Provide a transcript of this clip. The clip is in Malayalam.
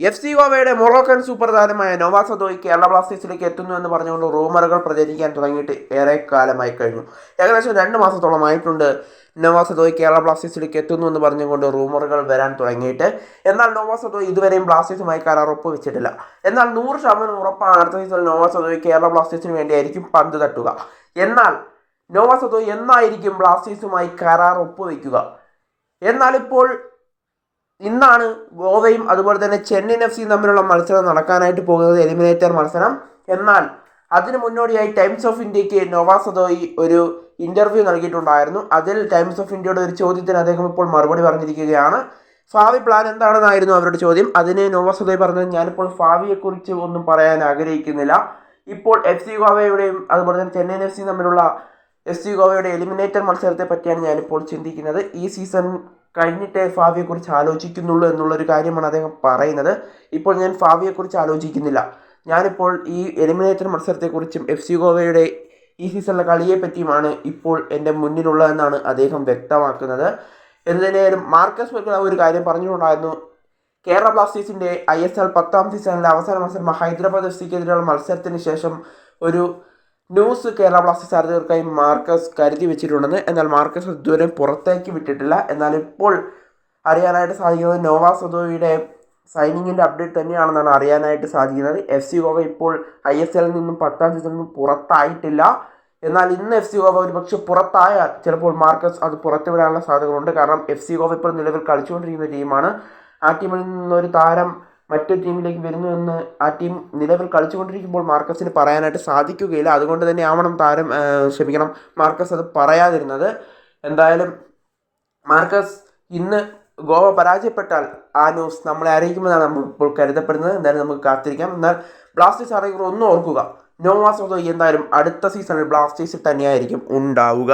എഫ് സി ഗോവയുടെ മൊറോക്കൻ സൂപ്പർ താരമായ നോവാ സദോയ് കേരള ബ്ലാസ്റ്റേഴ്സിലേക്ക് എത്തുന്നു എന്ന് പറഞ്ഞുകൊണ്ട് റൂമറുകൾ പ്രചരിക്കാൻ തുടങ്ങിയിട്ട് ഏറെ കാലമായി കഴിഞ്ഞു. ഏകദേശം രണ്ട് മാസത്തോളമായിട്ടുണ്ട് നോവാ സദോയ് കേരള ബ്ലാസ്റ്റേഴ്സിലേക്ക് എത്തുന്നു എന്ന് പറഞ്ഞുകൊണ്ട് റൂമറുകൾ വരാൻ തുടങ്ങിയിട്ട്. എന്നാൽ നോവാ അദോയി ഇതുവരെയും ബ്ലാസ്റ്റേഴ്സുമായി കരാർ ഒപ്പുവെച്ചിട്ടില്ല. എന്നാൽ നൂറ് ശതമാനം ഉറപ്പാണ് അടുത്ത നോവാ സദോയ് കേരള ബ്ലാസ്റ്റേഴ്സിന് വേണ്ടിയായിരിക്കും പന്ത് തട്ടുക. എന്നാൽ നോവാ അദോയി എന്നായിരിക്കും ബ്ലാസ്റ്റേഴ്സുമായി കരാർ ഒപ്പുവെക്കുക എന്നാൽ ഇപ്പോൾ ഇന്നാണ് ഗോവയും അതുപോലെ തന്നെ ചെന്നൈ എഫ് സിയും തമ്മിലുള്ള മത്സരം നടക്കാനായിട്ട് പോകുന്നത് എലിമിനേറ്റർ മത്സരം. എന്നാൽ അതിന് മുന്നോടിയായി ടൈംസ് ഓഫ് ഇന്ത്യയ്ക്ക് നോവാ അദോയി ഒരു ഇന്റർവ്യൂ നൽകിയിട്ടുണ്ടായിരുന്നു. അതിൽ ടൈംസ് ഓഫ് ഇന്ത്യയുടെ ഒരു ചോദ്യത്തിന് അദ്ദേഹം ഇപ്പോൾ മറുപടി പറഞ്ഞിരിക്കുകയാണ്. ഫാവി പ്ലാൻ എന്താണെന്നായിരുന്നു അവരുടെ ചോദ്യം. അതിന് നവാസ് അദോയി പറഞ്ഞത് ഞാനിപ്പോൾ ഭാവിയെക്കുറിച്ച് ഒന്നും പറയാൻ ആഗ്രഹിക്കുന്നില്ല. ഇപ്പോൾ എഫ് സി ഗോവയുടെയും അതുപോലെ തന്നെ ചെന്നൈ എഫ് സിയും തമ്മിലുള്ള എഫ് സി ഗോവയുടെ എലിമിനേറ്റർ മത്സരത്തെ പറ്റിയാണ് ഞാനിപ്പോൾ ചിന്തിക്കുന്നത്. ഈ സീസൺ കഴിഞ്ഞിട്ടേ ഫാവിയെക്കുറിച്ച് ആലോചിക്കുന്നുള്ളൂ എന്നുള്ളൊരു കാര്യമാണ് അദ്ദേഹം പറയുന്നത്. ഇപ്പോൾ ഞാൻ ഫാവിയെക്കുറിച്ച് ആലോചിക്കുന്നില്ല. ഞാനിപ്പോൾ ഈ എലിമിനേറ്റർ മത്സരത്തെക്കുറിച്ചും എഫ് സി ഗോവയുടെ ഈ സീസണിലെ കളിയെ പറ്റിയുമാണ് ഇപ്പോൾ എന്റെ മുന്നിലുള്ളതെന്നാണ് അദ്ദേഹം വ്യക്തമാക്കുന്നത്. എന്തിനേലും മാർക്കസ് വെക്കുന്ന ഒരു കാര്യം പറഞ്ഞിട്ടുണ്ടായിരുന്നു കേരള ബ്ലാസ്റ്റേഴ്സിന്റെ ഐ എസ് എൽ പത്താം സീസണിലെ അവസാന മത്സരം ഹൈദരാബാദ് എഫ് സിക്കെതിരെയുള്ള മത്സരത്തിന് ശേഷം ഒരു ന്യൂസ് കേരള ബ്ലാസ്റ്റേഴ്സ് ആരാധകർക്കായി മാർക്കസ് കരുതി വെച്ചിട്ടുണ്ടെന്ന്. എന്നാൽ മാർക്കസ് ഇതുവരെ പുറത്തേക്ക് വിട്ടിട്ടില്ല. എന്നാൽ ഇപ്പോൾ അറിയാനായിട്ട് സാധിക്കുന്നത് നോവ സദോയുടെ സൈനിങ്ങിന്റെ അപ്ഡേറ്റ് തന്നെയാണെന്നാണ് അറിയാനായിട്ട് സാധിക്കുന്നത്. എഫ് സി ഗോവ ഇപ്പോൾ ഐ എസ് എല്ലിൽ നിന്നും പത്താം സീസണിൽ നിന്നും പുറത്തായിട്ടില്ല. എന്നാൽ ഇന്ന് എഫ് സി ഗോവ ഒരു പക്ഷേ പുറത്തായാൽ ചിലപ്പോൾ മാർക്കസ് അത് പുറത്തുവിടാനുള്ള സാധ്യതകളുണ്ട്. കാരണം എഫ് സി ഗോവ ഇപ്പോൾ നിലവിൽ കളിച്ചുകൊണ്ടിരിക്കുന്ന ടീമാണ് ആ ടീമിൽ നിന്നൊരു താരം മറ്റൊരു ടീമിലേക്ക് വരുന്നു എന്ന് ആ ടീം നിലവിൽ കളിച്ചുകൊണ്ടിരിക്കുമ്പോൾ മാർക്കസിന് പറയാനായിട്ട് സാധിക്കുകയില്ല. അതുകൊണ്ട് തന്നെ ആവണം താരം ക്ഷമിക്കണം. മാർക്കസ് അത് പറയാതിരുന്നത്. എന്തായാലും മാർക്കസ് ഇന്ന് ഗോവ പരാജയപ്പെട്ടാൽ ആ ന്യൂസ് നമ്മളെ അറിയിക്കുമെന്നാണ് നമ്മൾ ഇപ്പോൾ കരുതപ്പെടുന്നത്. എന്തായാലും നമുക്ക് കാത്തിരിക്കാം. എന്നാൽ ബ്ലാസ്റ്റേഴ്സ് അറിയിക്കുമ്പോൾ ഒന്നും ഓർക്കുക. നോവാസ് എന്തായാലും അടുത്ത സീസണിൽ ബ്ലാസ്റ്റേഴ്സിൽ തന്നെയായിരിക്കും ഉണ്ടാവുക.